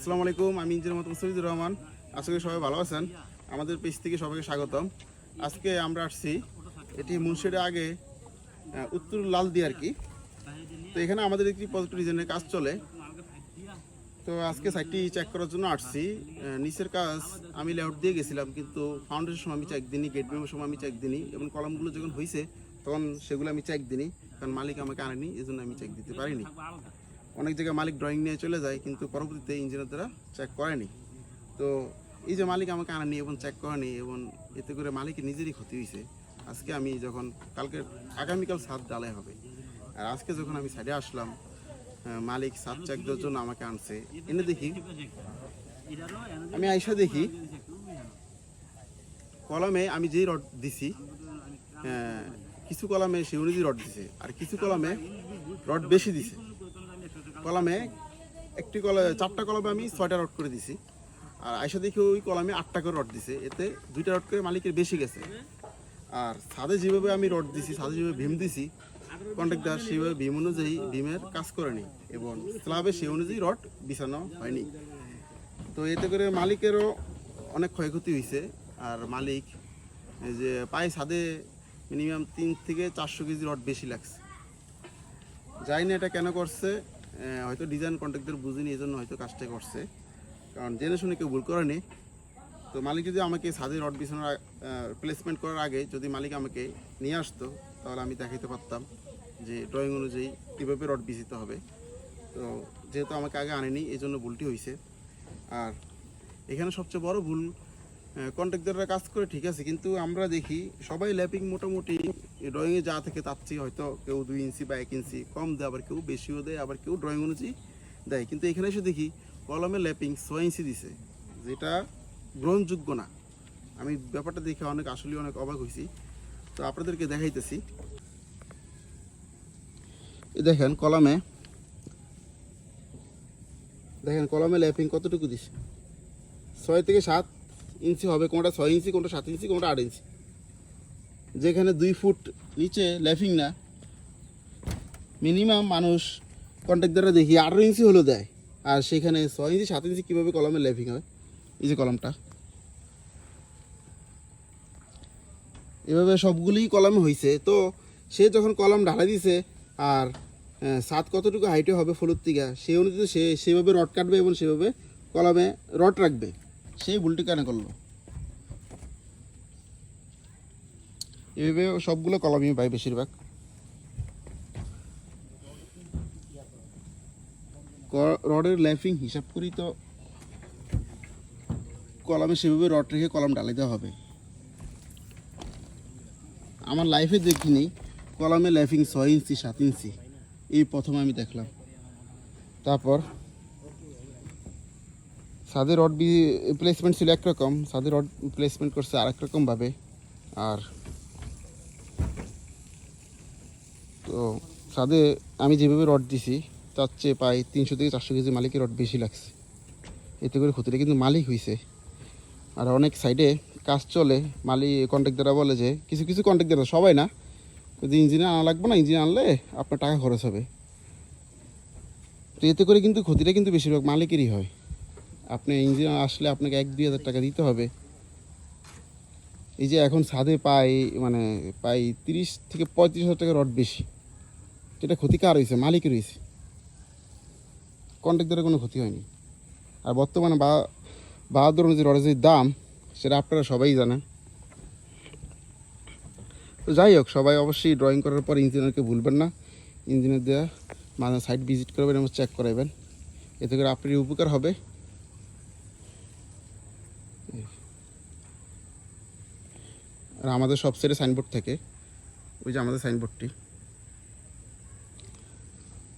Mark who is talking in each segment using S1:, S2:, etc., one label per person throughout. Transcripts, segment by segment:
S1: আসসালামু আলাইকুম, আমি ইঞ্জিনিয়ার মোহাম্মদ মুস্তাফিজুর রহমান। আশা করি সবাই ভালো আছেন। আমাদের পেজ থেকে সবাইকে স্বাগতম। আজকে আমরা আসছি, এটি মুন্সিডে আগে উত্তর লাল দিয়ে আর কি। তো এখানে আমাদের একটি পজিটিভ ডিজাইনের কাজ চলে। তো আজকে সাইটটি চেক করার জন্য আসছি। নিচের কাজ আমি লেআউট দিয়ে গেছিলাম, কিন্তু ফাউন্ডেশন সময় আমি চেক দিইনি গেট বিমের সময় আমি চেক দিইনি। এবং কলমগুলো যখন হয়েছে তখন সেগুলো আমি চেক দিইনি, কারণ মালিক আমাকে আনেনি এই জন্য আমি চেক দিতে পারিনি। অনেক জায়গায় মালিক ড্রয়িং নিয়ে চলে যায়, কিন্তু পরবর্তীতে ইঞ্জিনিয়াররা চেক করেনি। তো এই যে মালিক আমাকে আনেনি এবং চেক করেনি এবং এতে করে মালিকের নিজেরই ক্ষতি হয়েছে, আজকে আমি যখন, কালকে আগামীকাল সাত ডালাই হবে। আর আজকে যখন আমি সাইডে আসলাম মালিক সাত চেক জন্য আমাকে আনছে। এনে দেখি, আমি আইসা দেখি, কলমে আমি যেই রড দিছি কিছু কলমে সে অনুযায়ী রড দিছে, আর কিছু কলমে রড বেশি দিছে। কলমে একটি কলমে চারটা কলমে আমি ছয়টা রড করে দিছি। আর আইসা দেখি ওই কলমে আটটা করে রড দিছে। এতে দুইটা রড করে মালিকের বেশি গেছে। আর ছাদে যেভাবে আমি রড দিছি ছাদে যেভাবে ভীম দিছি কন্ট্রাক্টর সেভাবে ভীম অনুযায়ী ভীমের কাজ করেনি এবং স্ল্যাবে সেই অনুযায়ী রড বিছানো হয়নি। তো এতে করে মালিকেরও অনেক ক্ষয়ক্ষতি হয়েছে আর মালিক যে পায়ে ছাদে মিনিমাম তিন থেকে চারশো কেজি রড বেশি লাগছে। জানি না এটা কেন করছে। হয়তো ডিজাইন কন্ট্রাক্টর বুঝিনি এই জন্য হয়তো কাজটা করছে। কারণ জেনে শুনে কেউ ভুল করেনি। তো মালিক যদি আমাকে ছাদে রড বিছানোর প্লেসমেন্ট করার আগে যদি মালিক আমাকে নিয়ে আসতো, তাহলে আমি দেখাইতে পারতাম যে ড্রয়িং অনুযায়ী কীভাবে রড বিছিতে হবে। তো যেহেতু আমাকে আগে আনেনি এই জন্য ভুলটি হয়েছে আর এখানে সবচেয়ে বড় ভুল কন্ট্রাক্টররা কাজ করে, ঠিক আছে, কিন্তু আমরা দেখি সবাই ল্যাপিং মোটামুটি ড্রয়িংয়ে যা থেকে তার চেয়ে হয়তো কেউ দুই ইঞ্চি বা এক ইঞ্চি কম দেয়, আবার কেউ বেশিও দেয়, আবার কেউ ড্রয়িং অনুযায়ী দেয়। কিন্তু এখানে এসে দেখি কলমে ল্যাপিং ছয় ইঞ্চি দিছে, যেটা গ্রহণযোগ্য না। আমি ব্যাপারটা দেখে অনেক আসলে অনেক অবাক হয়েছি। তো আপনাদেরকে দেখাইতেছি। দেখেন কলমে দেখেন কলমে ল্যাপিং কতটুকু দিছে? ছয় থেকে সাত। ইঞ্চি হবে কোনটা ছয় ইঞ্চি, কোনটা সাত ইঞ্চি, কোনটা আট ইঞ্চি। যেখানে দুই ফুট নিচে ল্যাপিং না মিনিমাম মানুষ কন্ট্রাক্টররা দেখি, আঠারো ইঞ্চি হলেও দেয়। আর সেখানে ছয় ইঞ্চি, সাত ইঞ্চি কীভাবে কলমে ল্যাপিং হয়? এই যে কলমটা। এভাবে সবগুলোই কলমে হয়েছে তো সে যখন কলম ঢালাই দিছে, আর সাত কতটুকু হাইটে হবে ফলুর থেকে সেই অনুযায়ী সে সেভাবে রড কাটবে এবং সেভাবে কলমে রড রাখবে। সেই ভুলটি কেন করল? এভাবে সবগুলো কলমই পাই বেশিরভাগ। রডের ল্যাফিং হিসাব করি তো, কলমে সেভাবে রড রেখে কলম ঢালাইতে হবে। আমার লাইফে দেখিনি কলমে ল্যাফিং ছয় ইঞ্চি, সাত ইঞ্চি। এই প্রথম আমি দেখলাম। তারপর সাদের রড প্লেসমেন্ট ছিল একরকম, সাদের রড প্লেসমেন্ট করছে আরেক রকমভাবে আর তো সাদে আমি যেভাবে রড দিছি, তার চেয়ে প্রায় তিনশো থেকে চারশো কেজি মালিকের রড বেশি লাগছে। এতে করে ক্ষতিটা কিন্তু মালিক হয়েছে আর অনেক সাইডে কাজ চলে, মালিক কন্ট্রাক্টররা বলে যে, কিছু কিছু কন্ট্রাক্টর সবাই না, যদি ইঞ্জিনিয়ার আনা লাগবে না ইঞ্জিনিয়ার আনলে আপনার টাকা খরচ হবে। তো এতে করে কিন্তু ক্ষতিটা কিন্তু বেশিরভাগ মালিকেরই হয়। আপনি ইঞ্জিনিয়ার আসলে আপনাকে এক দুই হাজার টাকা দিতে হবে। এই যে এখন ছাদে পাই মানে পাই তিরিশ থেকে পঁয়ত্রিশ হাজার টাকা রড বেশি। যেটা ক্ষতি কার হয়েছে? মালিকের হয়েছে। কন্ট্রাক্টরের কোনো ক্ষতি হয়নি। আর বর্তমানে বা, বাহাদুর অনুযায়ী রডের যে দাম, সেটা আপনারা সবাই জানেন। তো যাই হোক, সবাই অবশ্যই ড্রয়িং করার পর ইঞ্জিনিয়ারকে ভুলবেন না। ইঞ্জিনিয়ার দেওয়া মাঝে সাইট ভিজিট করবেন এবং চেক করাবেন এতে করে আপনার উপকার হবে। আর আমাদের সব সাইডে সাইনবোর্ড থাকে। ওই যে আমাদের সাইনবোর্ডটি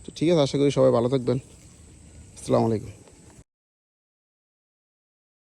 S1: তো ঠিক আছে, আশা করি সবাই ভালো থাকবেন। আসসালামু আলাইকুম।